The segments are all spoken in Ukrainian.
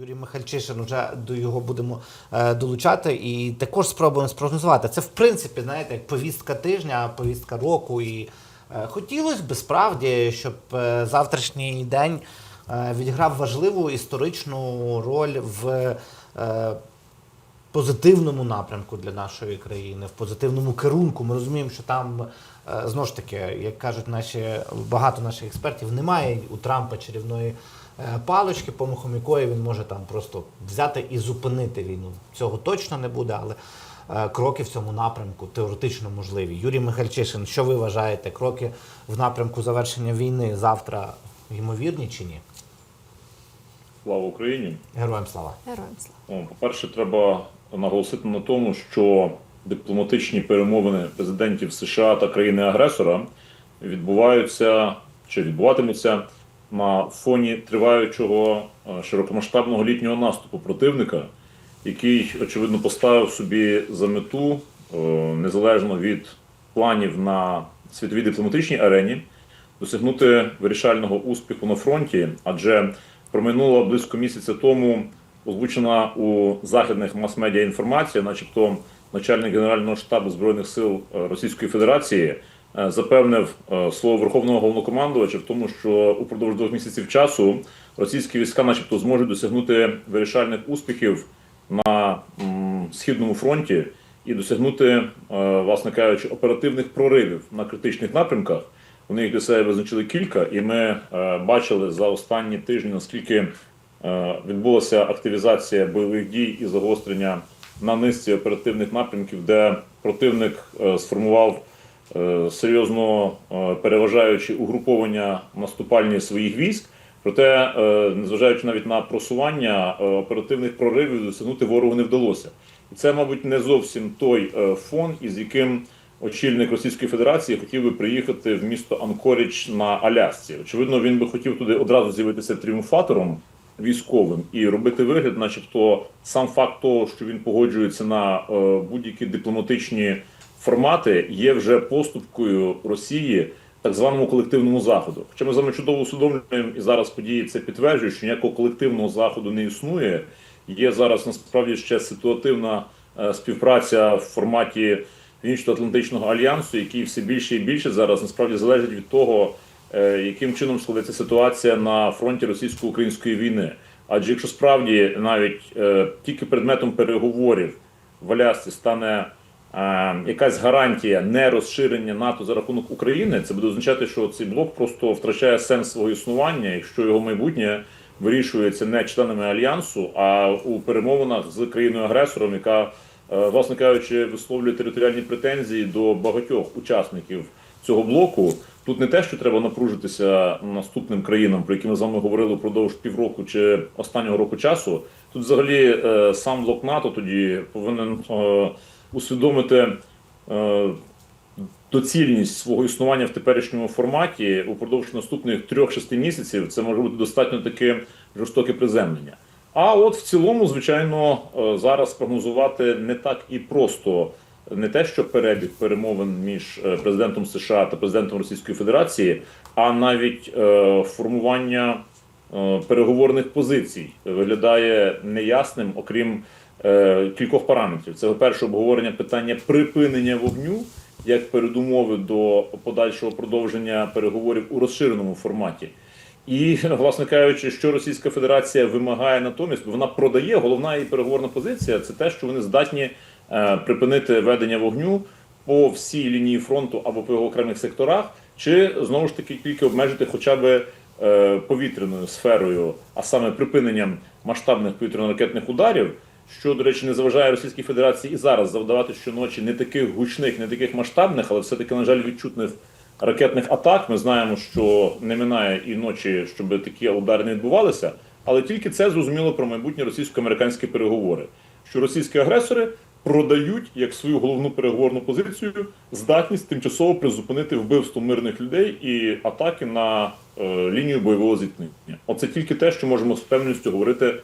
Юрій Михальчишин вже до його будемо е, долучати і також спробуємо спрогнозувати. Це в принципі, знаєте, як повістка тижня, повістка року. І е, хотілося б справді, щоб е, завтрашній день відіграв важливу історичну роль в. Позитивному напрямку для нашої країни, в позитивному керунку. Ми розуміємо, що там е, знову ж таки, як кажуть наші багато наших експертів, немає у Трампа чарівної е, палички, помахом якої він може там просто взяти і зупинити війну. Цього точно не буде, але е, кроки в цьому напрямку теоретично можливі. Юрій Михальчишин, що ви вважаєте? Кроки в напрямку завершення війни завтра ймовірні чи ні? Слава Україні! Героям слава! Героям слава. По-перше, треба наголосити на тому, що дипломатичні перемовини президентів США та країни-агресора відбуваються чи відбуватимуться на фоні триваючого е, широкомасштабного літнього наступу противника, який очевидно поставив собі за мету е, незалежно від планів на світовій дипломатичній арені досягнути вирішального успіху на фронті, адже проминуло близько місяця тому озвучена у західних мас-медіа інформація, начебто начальник Генерального штабу збройних сил е, Російської Федерації е, запевнив е, свого верховного головнокомандувача в тому, що упродовж двох місяців часу російські війська, начебто, зможуть досягнути вирішальних успіхів на східному фронті і досягнути, власне кажучи, оперативних проривів на критичних напрямках. Вони їх для себе визначили кілька, і ми бачили за останні тижні, наскільки відбулася активізація бойових дій і загострення на низці оперативних напрямків, де противник е, сформував е, серйозно е, переважаючи угруповання наступальні своїх військ. Проте, е, незважаючи навіть на просування е, оперативних проривів, досягнути ворогу не вдалося. І це, мабуть, не зовсім той е, фон, із яким очільник Російської Федерації хотів би приїхати в місто Анкоріч на Алясці. Очевидно, він би хотів туди одразу з'явитися тріумфатором військовим і робити вигляд, начебто, сам факт того, що він погоджується на е, будь-які дипломатичні формати, є вже поступкою Росії так званому колективному заходу. Хоча ми з вами чудово усвідомлюємо, і зараз події це підтверджують, що ніякого колективного заходу не існує. Є зараз насправді ще ситуативна е, співпраця в форматі Північно-Атлантичного альянсу, який все більше і більше зараз насправді залежить від того, яким чином складеться ситуація на фронті російсько-української війни. Адже якщо справді навіть е, тільки предметом переговорів в Алясці стане е, якась гарантія не розширення НАТО за рахунок України, це буде означати, що цей блок просто втрачає сенс свого існування, якщо його майбутнє вирішується не членами альянсу, а у перемовинах з країною-агресором, яка, е, власне кажучи, висловлює територіальні претензії до багатьох учасників цього блоку. Тут не те, що треба напружитися наступним країнам, про які ми з вами говорили впродовж півроку чи останнього року часу. Тут, взагалі, е, сам блок НАТО тоді повинен е, усвідомити е, доцільність свого існування в теперішньому форматі упродовж наступних 3-6 місяців. Це може бути достатньо таке жорстоке приземлення. А от в цілому, звичайно, зараз прогнозувати не так і просто не те, що перебіг перемовин між е, президентом США та президентом Російської Федерації, а навіть е, формування е, переговорних позицій виглядає неясним, окрім кількох параметрів. Це перше обговорення питання припинення вогню як передумови до подальшого продовження переговорів у розширеному форматі. І, власне кажучи, що Російська Федерація вимагає натомість, вона продає головна її переговорна позиція це те, що вони здатні припинити ведення вогню по всій лінії фронту або по його окремих секторах, чи знову ж таки тільки обмежити хоча б е, повітряною сферою, а саме припиненням масштабних повітряно-ракетних ударів, що, до речі, не заважає Російській Федерації і зараз завдавати щоночі не таких гучних, не таких масштабних, але все-таки, на жаль, відчутних ракетних атак. Ми знаємо, що не минає і ночі, щоб такі удари не відбувалися. Але тільки це зрозуміло про майбутні російсько-американські переговори, що російські агресори продають як свою головну переговорну позицію здатність тимчасово призупинити вбивство мирних людей і атаки на е, лінію бойового зіткнення. Оце тільки те, що можемо з певністю говорити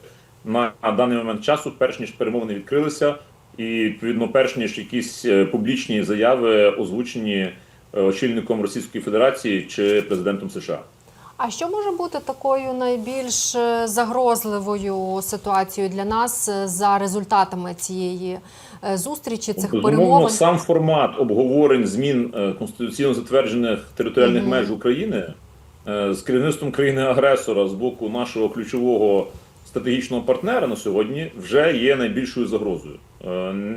на, даний момент часу, перш ніж перемовини відкрилися, і відповідно, перш ніж якісь е, публічні заяви озвучені е, очільником Російської Федерації чи президентом США. А що може бути такою найбільш е, загрозливою ситуацією для нас е, за результатами цієї е, зустрічі, цих Безумовно, перемовин? сам формат обговорень змін конституційно затверджених територіальних Мгм. меж України з керівництвом країни-агресора з боку нашого ключового стратегічного партнера на сьогодні вже є найбільшою загрозою.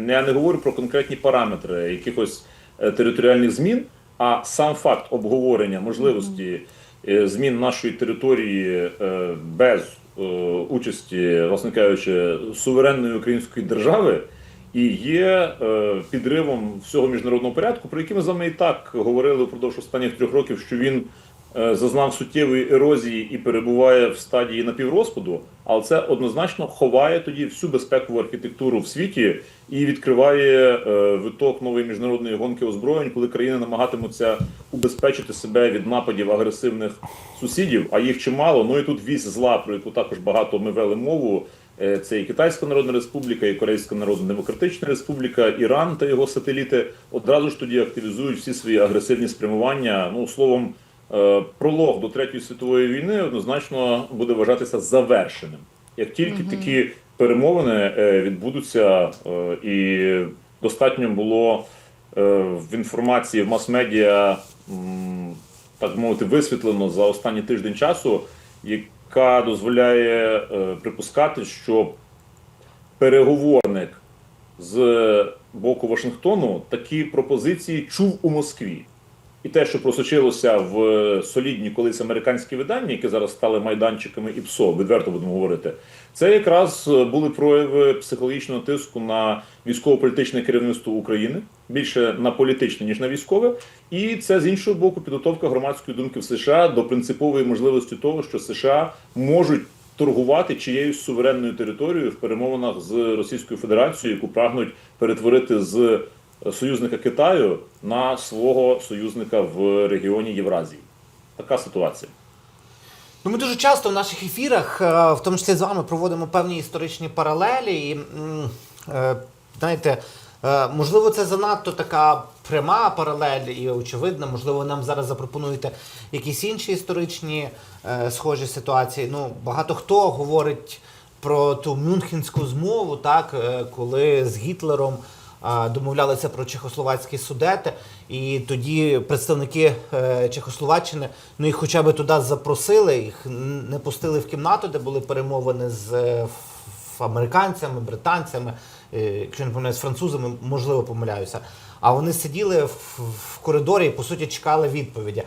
Я не говорю про конкретні параметри якихось територіальних змін, а сам факт обговорення можливості е, змін нашої території е, без е, участі, власне кажучи, суверенної української держави і є е, підривом всього міжнародного порядку, про який ми з вами і так говорили впродовж останніх трьох років, що він е, зазнав суттєвої ерозії і перебуває в стадії напіврозпаду, але це однозначно ховає тоді всю безпекову архітектуру в світі і відкриває е, виток нової міжнародної гонки озброєнь, коли країни намагатимуться убезпечити себе від нападів агресивних сусідів, а їх чимало. Ну і тут вісь зла, про яку також багато ми вели мову. Е, Це і Китайська Народна Республіка, і Корейська Народна Демократична Республіка, Іран та його сателіти одразу ж тоді активізують всі свої агресивні спрямування. Ну словом, е, пролог до третьої світової війни однозначно буде вважатися завершеним. Як тільки такі перемовини е, відбудуться, е, і достатньо було е, в інформації в мас-медіа, так мовити, висвітлено за останній тиждень часу, яка дозволяє е, припускати, що переговорник з боку Вашингтону такі пропозиції чув у Москві. І те, що просочилося в солідні колись американські видання, які зараз стали майданчиками і ПСО, відверто будемо говорити, це якраз були прояви психологічного тиску на військово-політичне керівництво України, більше на політичне, ніж на військове. І це з іншого боку підготовка громадської думки в США до принципової можливості того, що США можуть торгувати чиєюсь суверенною територією в перемовинах з Російською Федерацією, яку прагнуть перетворити з союзника Китаю на свого союзника в регіоні Євразії. Така ситуація. Ну, ми дуже часто в наших ефірах, е, в тому числі з вами, проводимо певні історичні паралелі. І, е, знаєте, е, можливо, це занадто така пряма паралель і очевидна. Можливо, нам зараз запропонуєте якісь інші історичні схожі ситуації. Ну, багато хто говорить про ту Мюнхенську змову, так, коли з Гітлером. Домовлялися про чехословацькі судети, і тоді представники е, Чехословаччини ну їх хоча б туди запросили, їх не пустили в кімнату, де були перемовини з е, американцями, британцями, е, якщо не помиляюсь, з французами, можливо, помиляюся. А вони сиділи в коридорі і по суті чекали відповіді.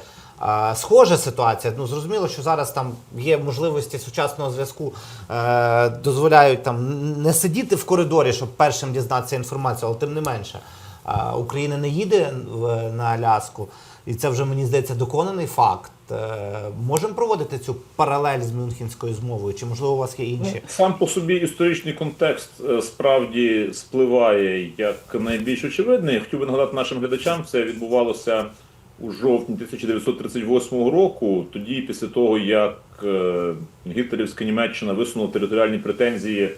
Схожа ситуація. Ну зрозуміло, що зараз там є можливості сучасного зв'язку, е, дозволяють там не сидіти в коридорі, щоб першим дізнатися інформацію, але тим не менше. А, Україна не їде в, на Аляску, і це вже мені здається доконаний факт. Е, можемо проводити цю паралель з Мюнхенською змовою, чи можливо у вас є інші? Ну, Сам по собі історичний контекст е, справді спливає як найбільш очевидний. Хотів би нагадати нашим глядачам, це відбувалося у жовтні 1938 року. Тоді, після того, як е, гітлерівська Німеччина висунула територіальні претензії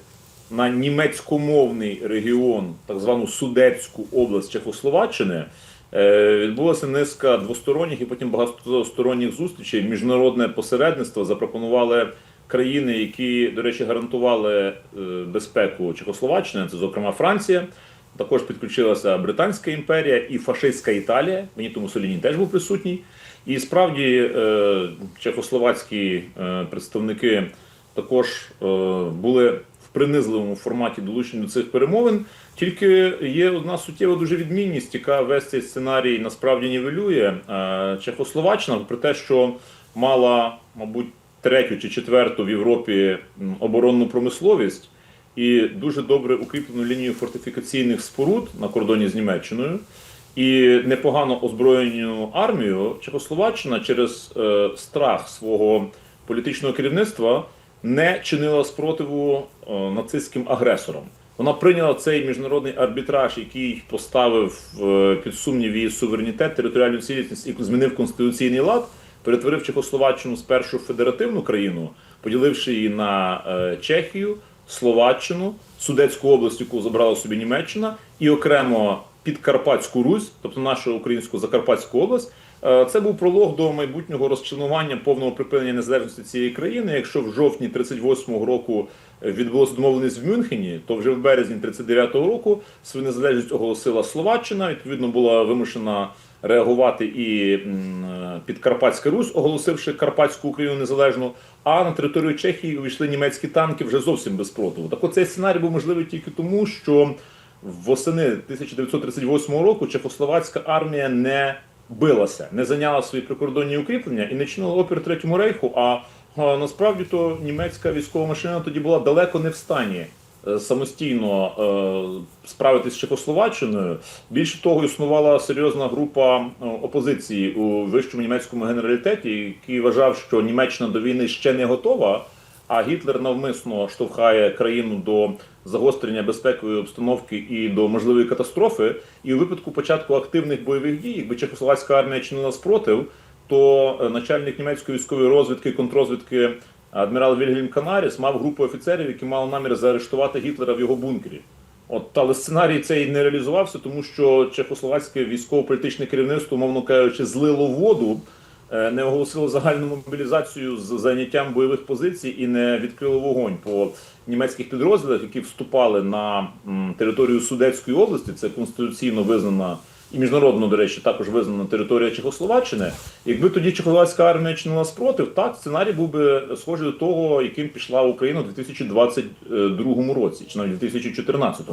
на німецькомовний регіон, так звану Судетську область Чехословаччини, е, відбулася низка двосторонніх і потім багатосторонніх зустрічей. Міжнародне посередництво запропонували країни, які, до речі, гарантували е, безпеку Чехословаччини, це, зокрема, Франція. Також підключилася Британська імперія і фашистська Італія. Беніто Мусоліні теж був присутній. І справді е, чехословацькі е, представники також е, були в принизливому форматі долучені до цих перемовин. Тільки є одна суттєва дуже відмінність, яка весь цей сценарій насправді нівелює. Чехословаччина, при те, що мала, мабуть, третю чи четверту в Європі оборонну промисловість і дуже добре укріплену лінію фортифікаційних споруд на кордоні з Німеччиною. І непогано озброєну армію Чехословаччина через е, страх свого політичного керівництва не чинила спротиву е, нацистським агресорам. Вона прийняла цей міжнародний арбітраж, який поставив е, під сумнів її суверенітет, територіальну цілісність і змінив конституційний лад, перетворив Чехословаччину спершу в федеративну країну, поділивши її на е, Чехію, Словаччину, Судецьку область, яку забрала собі Німеччина, і окремо Підкарпатську Русь, тобто нашу українську Закарпатську область, Е, Це був пролог до майбутнього розчленування повного припинення незалежності цієї країни. Якщо в жовтні 38-го року відбулося домовленість в Мюнхені, то вже в березні 39-го року свою незалежність оголосила Словаччина. Відповідно, була вимушена реагувати і Підкарпатська Русь, оголосивши Карпатську Україну незалежну. А на територію Чехії увійшли німецькі танки вже зовсім без спротиву. Так от цей сценарій був можливий тільки тому, що восени 1938 року Чехословацька армія не билася, не зайняла свої прикордонні укріплення і не чинила опір Третьому рейху. А, насправді то німецька військова машина тоді була далеко не в стані самостійно е, справитись з Чехословаччиною. Більше того, існувала серйозна група е, опозиції у вищому німецькому генералітеті, який вважав, що Німеччина до війни ще не готова. А Гітлер навмисно штовхає країну до загострення безпекової обстановки і до можливої катастрофи. І у випадку початку активних бойових дій, якби Чехословацька армія чинила спротив, то е, начальник німецької військової розвідки контрозвідки адмірал Вільгельм Канаріс мав групу офіцерів, які мали намір заарештувати Гітлера в його бункері. От але сценарій цей не реалізувався, тому що чехословацьке військово-політичне керівництво, мовно кажучи, злило воду, е, не оголосило загальну мобілізацію з заняттям бойових позицій і не відкрило вогонь по німецьких підрозділах, які вступали на територію Судетської області. Це конституційно визнана і міжнародно, до речі, також визнана територія Чехословаччини. Якби тоді Чехословацька армія чинила спротив, так сценарій був би схожий до того, яким пішла Україна у 2022 році, чи навіть 2014.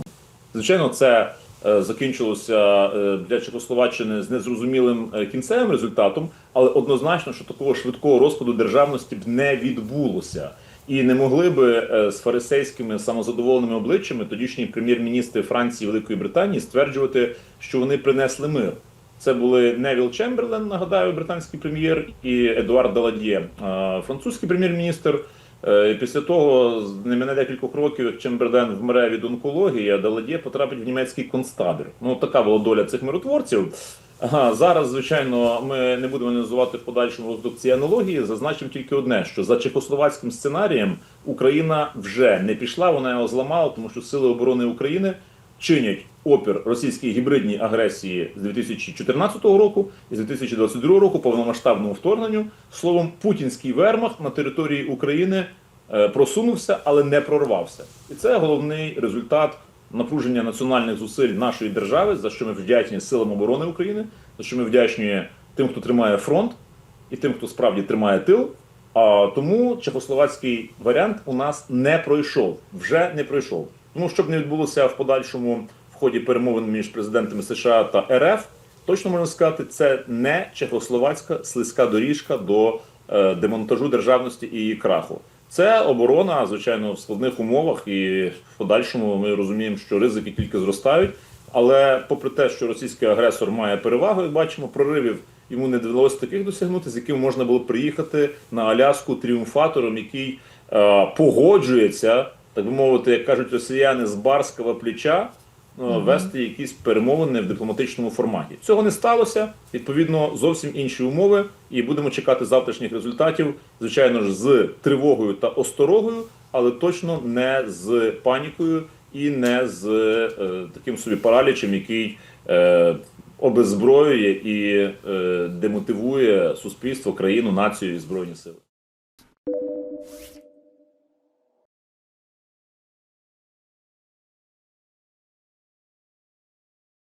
Звичайно, це е, закінчилося е, для Чехословаччини з незрозумілим е, кінцевим результатом, але однозначно, що такого швидкого розпаду державності б не відбулося. І не могли би е, з фарисейськими самозадоволеними обличчями тодішні прем'єр-міністри Франції і Великої Британії стверджувати, що вони принесли мир. Це були Невіл Чемберлен, нагадаю, британський прем'єр, і Едуард Далад'є, е, французький прем'єр-міністр. Е, і Після того не мене декількох років Чемберлен вмре від онкології, а Далад'є потрапить в німецький концтабір. Ну така була доля цих миротворців. Ага, зараз, звичайно, ми не будемо аналізувати в подальшому розвиток цієї аналогії. Зазначимо тільки одне: що за чехословацьким сценарієм Україна вже не пішла, вона його зламала, тому що сили оборони України чинять опір російській гібридній агресії з 2014 року і з 2022 року повномасштабному вторгненню. Словом, путінський вермахт на території України е, просунувся, але не прорвався. І це головний результат напруження національних зусиль нашої держави, за що ми вдячні силам оборони України, за що ми вдячні тим, хто тримає фронт, і тим, хто справді тримає тил. А тому чехословацький варіант у нас не пройшов, вже не пройшов. Тому щоб не відбулося в подальшому ході перемовин між президентами США та РФ, точно можна сказати, це не чехословацька слизька доріжка до е, демонтажу державності і її краху. Це оборона, звичайно, в складних умовах, і в подальшому ми розуміємо, що ризики тільки зростають. Але попри те, що російський агресор має перевагу, як бачимо, проривів йому не довелося таких досягнути, з яким можна було приїхати на Аляску тріумфатором, який е, погоджується, так би мовити, як кажуть росіяни, з барського плеча вести якісь перемовини в дипломатичному форматі. Цього не сталося. Відповідно, зовсім інші умови, і будемо чекати завтрашніх результатів, звичайно ж, з тривогою та осторогою, але точно не з панікою і не з е, таким собі паралічем, який е, обеззброює і е, демотивує суспільство, країну, націю і збройні сили.